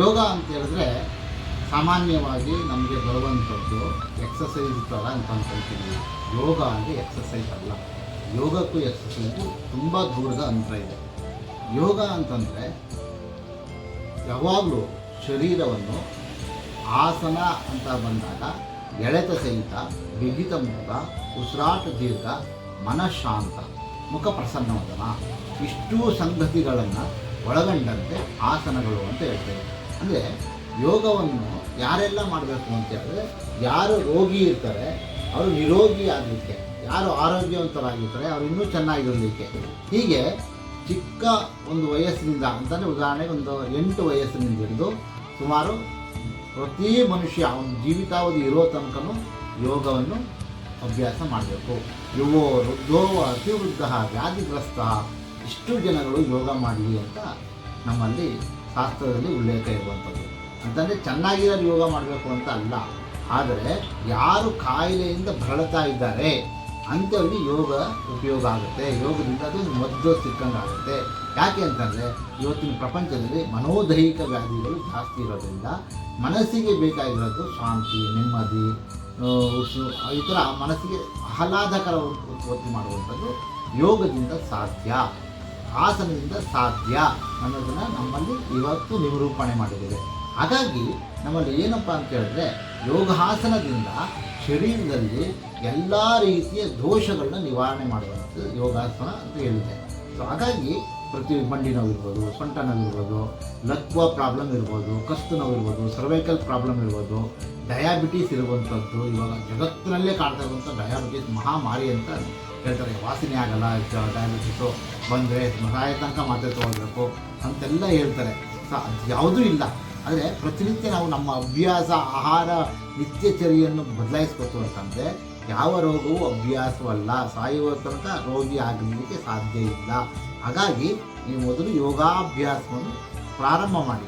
ಯೋಗ ಅಂತ ಹೇಳಿದ್ರೆ ಸಾಮಾನ್ಯವಾಗಿ ನಮಗೆ ಬರುವಂಥದ್ದು ಎಕ್ಸಸೈಸ್ ಥರ ಅಂತ ಅಂದ್ಕೊಳ್ತೀವಿ ಯೋಗ ಅಂದರೆ ಎಕ್ಸಸೈಸ್ ಅಲ್ಲ. ಯೋಗಕ್ಕೂ ಎಕ್ಸಸೈಸ್ಗೂ ತುಂಬ ದೂರದ ಅಂತರ ಇದೆ. ಯೋಗ ಅಂತಂದರೆ ಯಾವಾಗಲೂ ಶರೀರವನ್ನು ಆಸನ ಅಂತ ಬಂದಾಗ ಎಳೆತ ಸಹಿತ, ಬಿಗಿತ ಮುಖ ಉಸಿರಾಟ ದೀರ್ಘ, ಮನಃಶಾಂತ, ಮುಖ ಪ್ರಸನ್ನವದನ, ಇಷ್ಟೂ ಸಂಗತಿಗಳನ್ನು ಒಳಗೊಂಡಂತೆ ಆಸನಗಳು ಅಂತ ಹೇಳ್ತೇವೆ. ಅಂದರೆ ಯೋಗವನ್ನು ಯಾರೆಲ್ಲ ಮಾಡಬೇಕು ಅಂತ ಹೇಳಿದ್ರೆ ಯಾರು ರೋಗಿ ಇರ್ತಾರೆ, ಅವರು ನಿರೋಗಿ ಆಗಲಿಕ್ಕೆ, ಯಾರು ಆರೋಗ್ಯವಂತರಾಗಿರ್ತಾರೆ ಅವರು ಇನ್ನೂ ಚೆನ್ನಾಗಿರಲಿಕ್ಕೆ ಹೀಗೆ ಚಿಕ್ಕ ಒಂದು ವಯಸ್ಸಿನಿಂದ ಅಂತಂದರೆ ಉದಾಹರಣೆಗೆ ಒಂದು ಎಂಟು ವಯಸ್ಸಿನಿಂದ ಹಿಡಿದು ಸುಮಾರು ಪ್ರತಿ ಮನುಷ್ಯ ಅವನ ಜೀವಿತಾವಧಿ ಇರೋ ತನಕನೂ ಯೋಗವನ್ನು ಅಭ್ಯಾಸ ಮಾಡಬೇಕು. ಯುವೋ ವೃದ್ಧೋ ಅತಿವೃದ್ಧ, ವ್ಯಾಧಿಗ್ರಸ್ತ, ಇಷ್ಟು ಜನಗಳು ಯೋಗ ಮಾಡಲಿ ಅಂತ ನಮ್ಮಲ್ಲಿ ಶಾಸ್ತ್ರದಲ್ಲಿ ಉಲ್ಲೇಖ ಇರುವಂಥದ್ದು. ಅಂತಂದರೆ ಚೆನ್ನಾಗಿರೋ ಯೋಗ ಮಾಡಬೇಕು ಅಂತ ಅಲ್ಲ. ಆದರೆ ಯಾರು ಕಾಯಿಲೆಯಿಂದ ಬಳಲ್ತಾ ಇದ್ದಾರೆ ಅಂಥವ್ರಿಗೆ ಯೋಗ ಉಪಯೋಗ ಆಗುತ್ತೆ. ಯೋಗದಿಂದ ಅದು ಮದ್ದು ಸಿಕ್ಕಂಗಾಗುತ್ತೆ ಯಾಕೆ ಅಂತಂದರೆ ಇವತ್ತಿನ ಪ್ರಪಂಚದಲ್ಲಿ ಮನೋದೈಹಿಕ ವ್ಯಾಧಿಗಳು ಜಾಸ್ತಿ ಇರೋದ್ರಿಂದ ಮನಸ್ಸಿಗೆ ಬೇಕಾಗಿರೋದು ಶಾಂತಿ, ನೆಮ್ಮದಿ ಈ ಥರ ಮನಸ್ಸಿಗೆ ಆಹ್ಲಾದಕರ ಉತ್ಪತ್ತಿ ಮಾಡುವಂಥದ್ದು ಯೋಗದಿಂದ ಸಾಧ್ಯ. ಆಸನದಿಂದ ಸಾಧ್ಯ ಅನ್ನೋದನ್ನು ನಮ್ಮಲ್ಲಿ ಇವತ್ತು ನಿರೂಪಣೆ ಮಾಡಿದ್ದೇವೆ. ಹಾಗಾಗಿ ನಮ್ಮಲ್ಲಿ ಏನಪ್ಪ ಅಂತ ಹೇಳಿದ್ರೆ, ಯೋಗಾಸನದಿಂದ ಶರೀರದಲ್ಲಿ ಎಲ್ಲ ರೀತಿಯ ದೋಷಗಳನ್ನ ನಿವಾರಣೆ ಮಾಡುವಂಥದ್ದು ಯೋಗಾಸನ ಅಂತ ಹೇಳಿದೆ. ಸೊ ಹಾಗಾಗಿ ಪ್ರತಿ ಮಂಡಿ ನೋವು ಇರ್ಬೋದು ಸೊಂಟ ನೋವು ಇರ್ಬೋದು ಪ್ರಾಬ್ಲಮ್ ಇರ್ಬೋದು, ಕಸ್ತು ನೋವು ಇರ್ಬೋದು ಸರ್ವೈಕಲ್ ಪ್ರಾಬ್ಲಮ್ ಇರ್ಬೋದು ಡಯಾಬಿಟೀಸ್ ಇರುವಂಥದ್ದು, ಇವಾಗ ಜಗತ್ತಿನಲ್ಲೇ ಕಾಣ್ತಾ ಇರುವಂಥ ಡಯಾಬಿಟೀಸ್ ಮಹಾಮಾರಿ ಅಂತ ಹೇಳ್ತಾರೆ. ವಾಸನೆ ಆಗಲ್ಲ ಡಯಾಬಿಟೀಸು ಬಂದರೆ ಸಾಯ ತನಕ ಮಾತ್ರೆ ತೊಗೊಳ್ಬೇಕು ಅಂತೆಲ್ಲ ಹೇಳ್ತಾರೆ. ಅದು ಯಾವುದೂ ಇಲ್ಲ. ಆದರೆ ಪ್ರತಿನಿತ್ಯ ನಾವು ನಮ್ಮ ಅಭ್ಯಾಸ, ಆಹಾರ ನಿತ್ಯಚರಿಯನ್ನು ಬದಲಾಯಿಸ್ಕೊತು ಅಂತಂದರೆ ಯಾವ ರೋಗವೂ ಅಭ್ಯಾಸವಲ್ಲ. ಸಾಯುವ ತನಕ ರೋಗಿ ಆಗಲಿಕ್ಕೆ ಸಾಧ್ಯ ಇಲ್ಲ. ಹಾಗಾಗಿ ನೀವು ಮೊದಲು ಯೋಗಾಭ್ಯಾಸವನ್ನು ಪ್ರಾರಂಭ ಮಾಡಿ.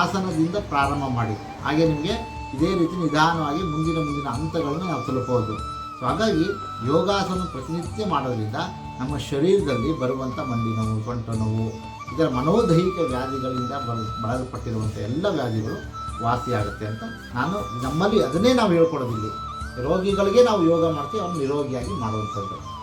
ಆಸನದಿಂದ ಪ್ರಾರಂಭ ಮಾಡಿ. ಹಾಗೆ ನಿಮಗೆ ಇದೇ ರೀತಿ ನಿಧಾನವಾಗಿ ಮುಂದಿನ ಮುಂದಿನ ಹಂತಗಳನ್ನು ನಾವು ತಲುಪಬಹುದು. ಸೊ ಹಾಗಾಗಿ ಯೋಗಾಸನ ಪ್ರತಿನಿತ್ಯ ಮಾಡೋದ್ರಿಂದ ನಮ್ಮ ಶರೀರದಲ್ಲಿ ಬರುವಂಥ ಮಂಡಿ ನೋವು ಸೊಂಟ ನೋವು, ಇದರ ಮನೋದೈಹಿಕ ವ್ಯಾಧಿಗಳಿಂದ ಬಲ ಬಳಲ್ಪಟ್ಟಿರುವಂಥ ಎಲ್ಲ ವ್ಯಾಧಿಗಳು ವಾಸಿಯಾಗುತ್ತೆ ಅಂತ ನಾನು ನಮ್ಮಲ್ಲಿ ಅದನ್ನೇ ನಾವು ಹೇಳ್ಕೊಡೋದಿಲ್ಲಿ ರೋಗಿಗಳಿಗೆ ನಾವು ಯೋಗ ಮಾಡ್ತೀವಿ ಅವ್ನು ನಿರೋಗಿಯಾಗಿ ಮಾಡುವಂಥದ್ದು.